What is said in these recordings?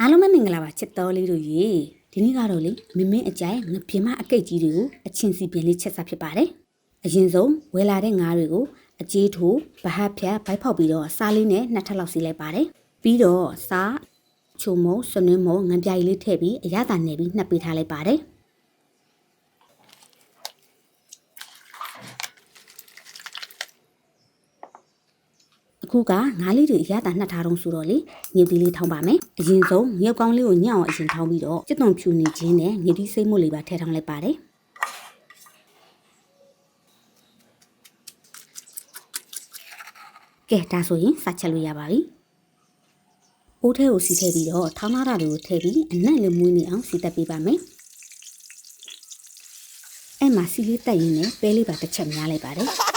အားလုံးပဲမင်္ဂလာပါချစ်တော်လေးတို့ရေဒီနေ့ကတော့လေမင်းမင်းအကြိုင်ငပြင်းမအကိတ်ကြီးတွေကိုအချင်းစီပြင်လေးချက်စားဖြစ်ပါတယ်အရင်ဆုံးဝယ်လာတဲ့ငါးတွေကိုအကြေးထိုးဗဟတ်ဖြတ်ဘိုက်ဖောက်ပြီးတော့စားလေးနဲ့နှစ်ထပ်လောက်စီလိုက်ပါတယ်ပြီးတော့စားချုံမုံဆွနွင်းမုံငံပြားကြီးလေးထည့်ပြီးအရသာနယ်ပြီးနှပ်ပေးထားလိုက်ပါတယ် အခုကငါးလေးတွေအရသာနှက်ထားတော့ဆိုတော့လေငြပ်သီးလေးထောင်းပါမယ်အရင်ဆုံးငြပ်ကောင်းလေးကိုညှောင်းအောင်အရင်ထောင်းပြီးတော့ကျွတ်သွန်ဖြူနေခြင်းနဲ့ငြပ်သီးစိတ်မွတ်လေးပါထည့်ထောင်းလိုက်ပါတယ်ကဲဒါဆိုရင်စချက်လို့ရပါပြီအိုးထဲကိုစီထည့်ပြီးတော့ထောင်းထားတာတွေကိုထည့်ပြီးအနက်လေးမွေးနေအောင်စီတက်ပေးပါမယ်အဲ့မှာစီလေးတက်ရင်းနဲ့ပဲလေးပါတစ်ချက်များလိုက်ပါတယ်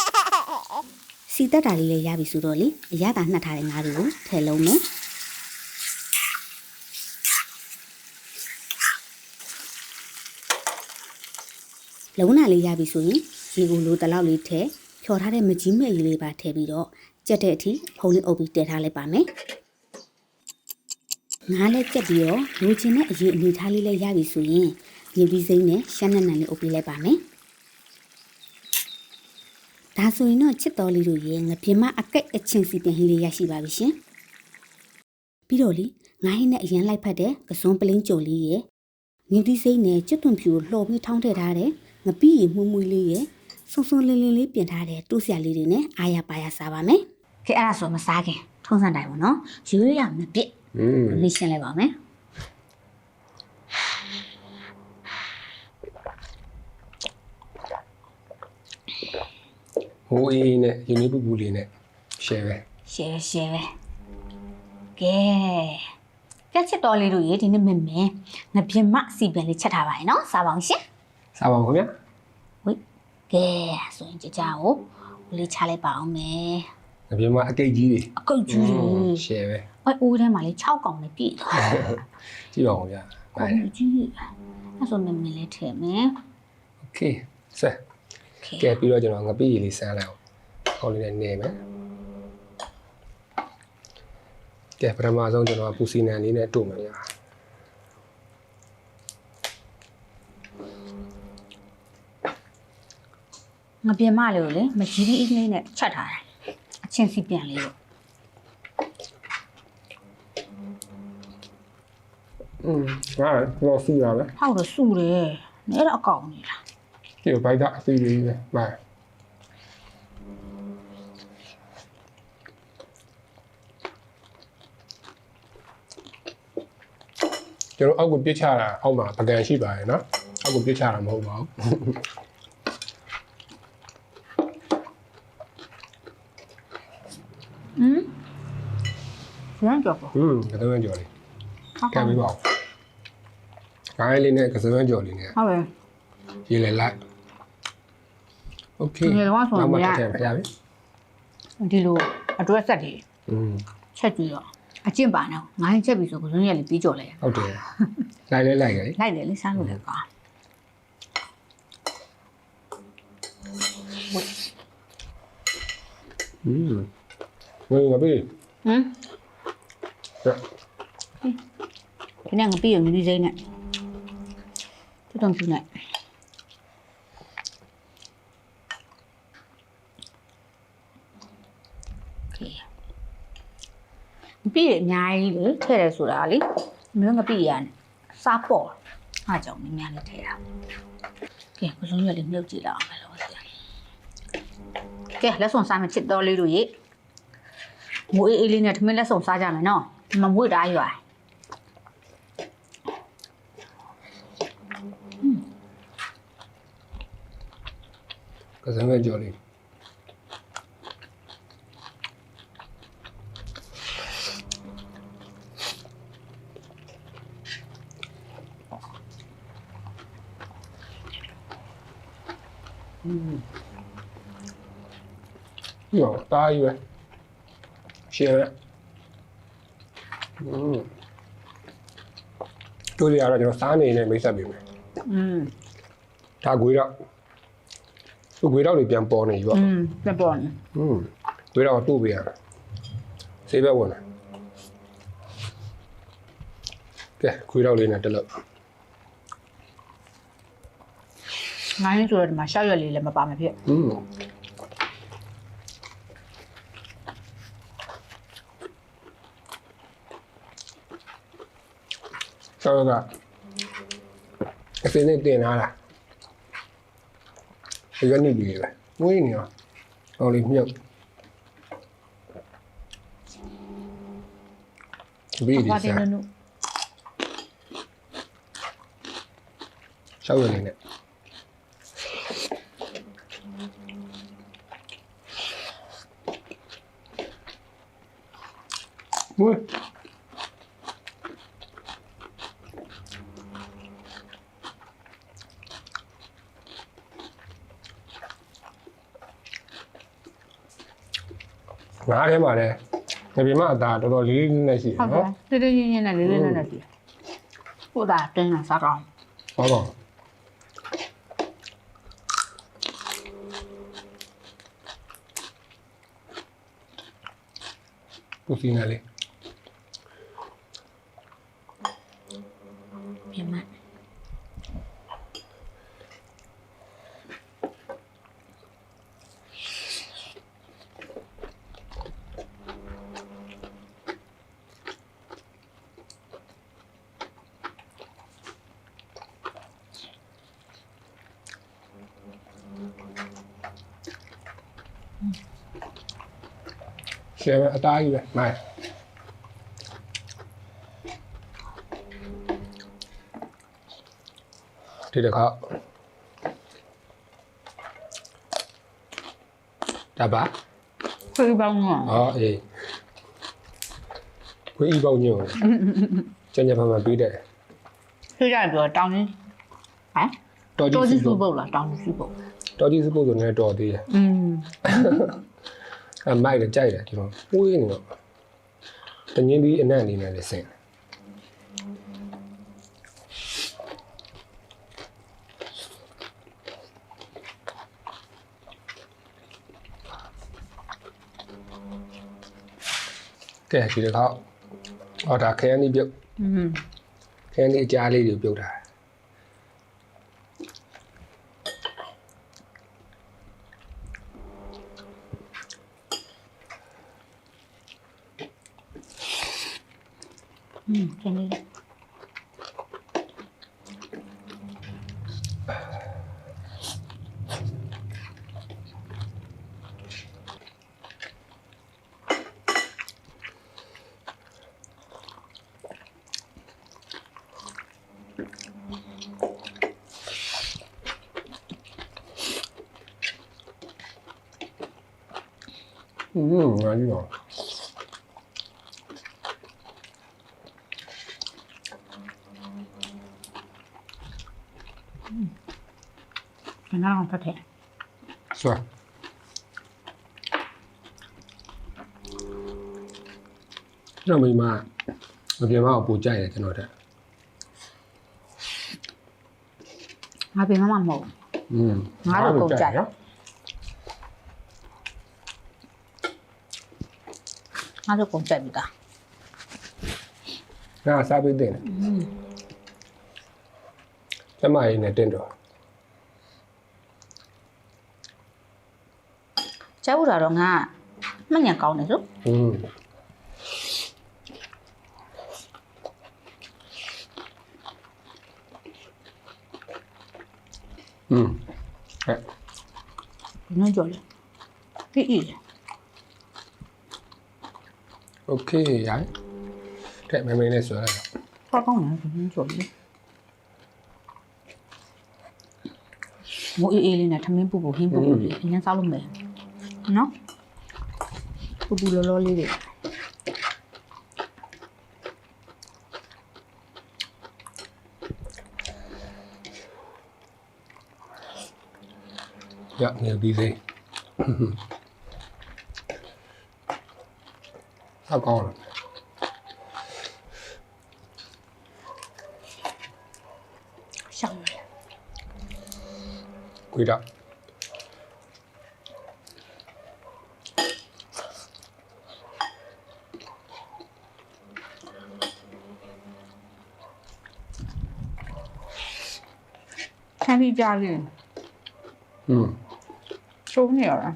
စီတက်တာလေးလည်းရပြီဆိုတော့လေအရသာနှက်ထားတဲ့ငါးတွေကိုထည့်လုံးမယ်လုံးနာလေးရပြီဆိုရင်ရေကိုလိုတလောက်လေးထည့်ဖြော်ထားတဲ့မကြီးမဲ့ရေလေးပါထည့်ပြီးတော့ကြက်တဲ့အထိဖုံးလေးအုပ်ပြီးတည်ထားလိုက်ပါမယ်ငါးလည်းကြက်ပြီးတော့လိုချင်တဲ့အရေးအနေထားလေးလည်းရပြီဆိုရင်ရေပြီးစိမ့်နဲ့ရှမ်းနက်နန်လေးအုပ်ပြီးလိုက်ပါမယ် ဒါဆိုရင်တော့ချစ်တော်လေးတို့ရဲ့ငပြင်းမအကိတ်အချင်းစီပြန်ဟင်းလေးရရှိပါပြီရှင်။ပြီးတော့လေငါးဟင်းနဲ့အရန်လိုက်ဖက်တဲ့ကစွန်းပလင်းကြုံလေးရဲ့ငင်းသီးစိမ့်နဲ့ကျွတ်သွန်ဖြူကိုလှော်ပြီးထောင်းထည့်ထားတဲ့ငပီးရီမှုမှုလေးရဲ့ဆုံဆုံလင်းလင်းလေးပြင်ထားတဲ့တူးဆရာလေးတွေနဲ့အာရပါရစားပါမယ်။ကဲအဲ့ဒါဆိုမစားခင်ထုံးစံတိုင်းပေါ့နော်။ရွေးရမပြစ်อืมလေးရှင်းလိုက်ပါမယ် ဟိုးအေးနဲ့ယူနီပူပူလေးနဲ့ share ပဲ ။ရှယ်ရှယ်ပဲ။ကဲကဲချစ်တော်လေးတို့ရေဒီနေ့မင်းမင်းငပြင်းမစီပြန်လေးချက်ထားပါရင်နော်စားပါအောင်ရှင်။ စားပါဦးခင်ဗျာ ဝိကဲဆိုရင်ကြကြကိုဟိုလေးချလိုက်ပါအောင်မယ် အပြင်မှာအကိတ်ကြီးတွေ အကုတ်ကြီးတွေ share ပဲ အဲ့အိုးထဲမှာလေ6កောင်နဲ့ပြည့်သွားတယ် ကြည့်ပါဦးဗျာ ကောင်းကြီးအဲ့ဆိုမင်းမင်းလေးထည့်မယ် โอเคဆက် ကဲပြီးတော့ကျွန်တော်ငပိရည်လေးစမ်းလိုက်အောင်ဟောလေးနဲ့နေမယ်ကဲပထမဆုံးကျွန်တော်ပူစီနန်လေးနဲ့တို့မယ်ဗျာငပြင်းမလေးကိုလေမကြီးကြီးအင်းလေးနဲ့ချက်ထားတယ်အချင်းစီပြန်လေးကိုอืมဟာတော့စီရပဲဟောက်တော့စုတယ်နဲတော့အကောင်ကြီးလား ဒီဘိုက်ကအစီလေးပဲဗါကျွန်တော်အောက်ကိုပြစ်ချတာအောက်မှာပကံရှိပါရဲ့เนาะအောက်ကိုပြစ်ချတာမဟုတ်ပါဘူး ဟမ်ရမ်းကြောက်ပေါ့ อืมကစမ်းကြော်လေးကဲပြီးပါဦးခိုင်းလေးနဲ့ကစမ်းကြော်လေးနဲ့ ဟုတ်ပဲ ရေးလေလိုက် โอเค ငယ်တော့ဆိုရင်မရ နောက်မှတက်ခဲ့ပါရပြီ ဒီလို address ဆက်တွေ อืม ချက်ကြည့်တော့အကျင့်ပါနော်ငါရင်ချက်ပြီဆိုကိုစွန်းရက်လေးပြီးကြော်လိုက် ဟုတ်တယ်လိုက်လဲလိုက်ကြလေ လိုက်တယ်လေစားလို့လည်းကောင်း อืมဝေးငါပြီ ဟမ် ကဲ ဒီနေ့ငပြည့်ရမြူးစိမ့်နဲ့တူတုံပြူနဲ့ ပြည့်ရအများကြီးလေထည့်တယ်ဆိုတာလေမျိုးငပြည့်ရနဲ့စားပေါ်အားကြောင့်များများလေးထည့်တာကဲကိုစုံရွက်လေးမြုပ်ကြည့်လောက်အောင်လို့ဆရာကဲလက်ဆောင်စားမယ်ချစ်တော်လေးတို့ရေငိုအေးအေးလေးနဲ့ထမင်းလက်ဆောင်စားကြမယ်နော်မမွေ့တာရွာကစမ်းကြော်လေး ရောတားရွယ်ရှယ်อืมတို့ရတော့ကျွန်တော်စားနေနေမိတ်ဆက်ပေးမယ် อืม ဒါဂွေတော့သူဂွေတော့တွေပြန်ပေါ်နေပြီပေါ့ อืมပြပေါ်နေ อืมဂွေတော့တို့ပေးရမယ်စေးဘက်ဝင်လာ ကဲခွေးတော့လေးနဲ့တက်လို့ ငိုင်းဆိုတော့ဒီမှာရှောက်ရွက်လေးလည်းမပါမဖြစ်อืมဆောက်ကအစင်းနဲ့တင်လာတာဒီကနေပြီလေဝင်းနေရောဟောလေးမြုပ်ဘီဒီဘာတင်စားလို့ရှောက်ရနေနဲ့ဝင်း ငါးထဲမှာလည်းငပြမအသားတော်တော်လေးလေးနဲ့ရှိတယ်ဟုတ်တယ်နော်တိတိကျကျနဲ့လေးလေးနဲ့နဲ့ကြည့်ဟုတ်တာတင်းတာစားကောင်းဟုတ်တော့ပူစီနာလေး ရှယ်ပဲအသားကြီးပဲမိုင်းဒီတစ်ခါတပါခွေးပေါင်းတော့ဟောအေးခွေးဤပေါင်းညွန့်ကျန်ကျန်ဖန်ဖန်ပြီးတဲ့ခွေးကြပြောတောင်းနေဟမ်တော်တော်ကြီးကြီးစုစုပုတ်ပုတ်လားတောင်းကြီးစုပုတ်တော်ကြီးစုပုတ်ဆိုနေတော်သေးတယ်อืม အမိုက်လည်းကြိုက်တယ်ဒီလိုဝေးနေတော့တငင်းပြီးအနံ့အနေနဲ့လည်းဆင်းတယ်ကဲဒီတစ်ခါဟောဒါခရမ်းလေးပြုတ်อืมခရမ်းလေးအကြားလေးတွေပြုတ် တာอืมကျန်နေတ ယ် อืมငါကြီးတော့ ကျန်တော့ဖတ်တယ် ဆွာကျွန်တော်မိမမပြေမအောင်ပူကြိုက်တယ်ကျွန်တော်တက် ငါပြင်မမမဟုတ် อืม ငါတို့ကုန်ကြိုက် နော် ငါတို့ကုန်ကြိုက်ပြီသား ငါစားပေးတင်တယ် อืม ကျမရင်းနဲ့တင့်တော့ ကျဲဥတာတော့ငါမှတ်ညံကောင်းတယ်ဆို อืมอืมအဲ ဘယ်နှကြော်လဲဒီဤ โอเคရိုင်းတဲ့မမင်းနဲ့ဆွဲလိုက်တော့ ဖတ်ကောင်းတယ်ဘယ်နှကြော်လဲမိုးအေးအေးလေးနဲ့ထမင်းပူပူဟင်းပူပူလေးအရင်စားလို့မယ် နော်ပူပူလောလောလေးတွေရနေပြီးသေးဟောက် ကောင်းလားရှောင်းတယ်ခွေးတော့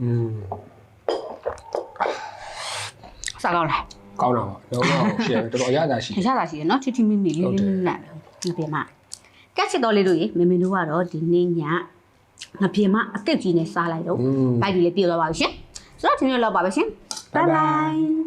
อืม ချိုးနေရတာ อืม စားကောင်းလား ကောင်းတာပေါ့တော့တော့ရှယ်တော်တော်အရသာရှိ ထင်ရှားတာရှိရနော်ချီချီမီမီလေးလေးလေးနဲ့ငပြေမကက်ချစ်တော်လေးတို့ရေမမေတို့ကတော့ဒီနေ့ညငပြေမအကက်ကြီးနဲ့စားလိုက်တော့ อืม ဘိုက်ဒီလေးပြေတော့ပါပြီရှင်ဆိုတော့ဒီနေ့လောက်ပါပဲရှင် Bye bye bye bye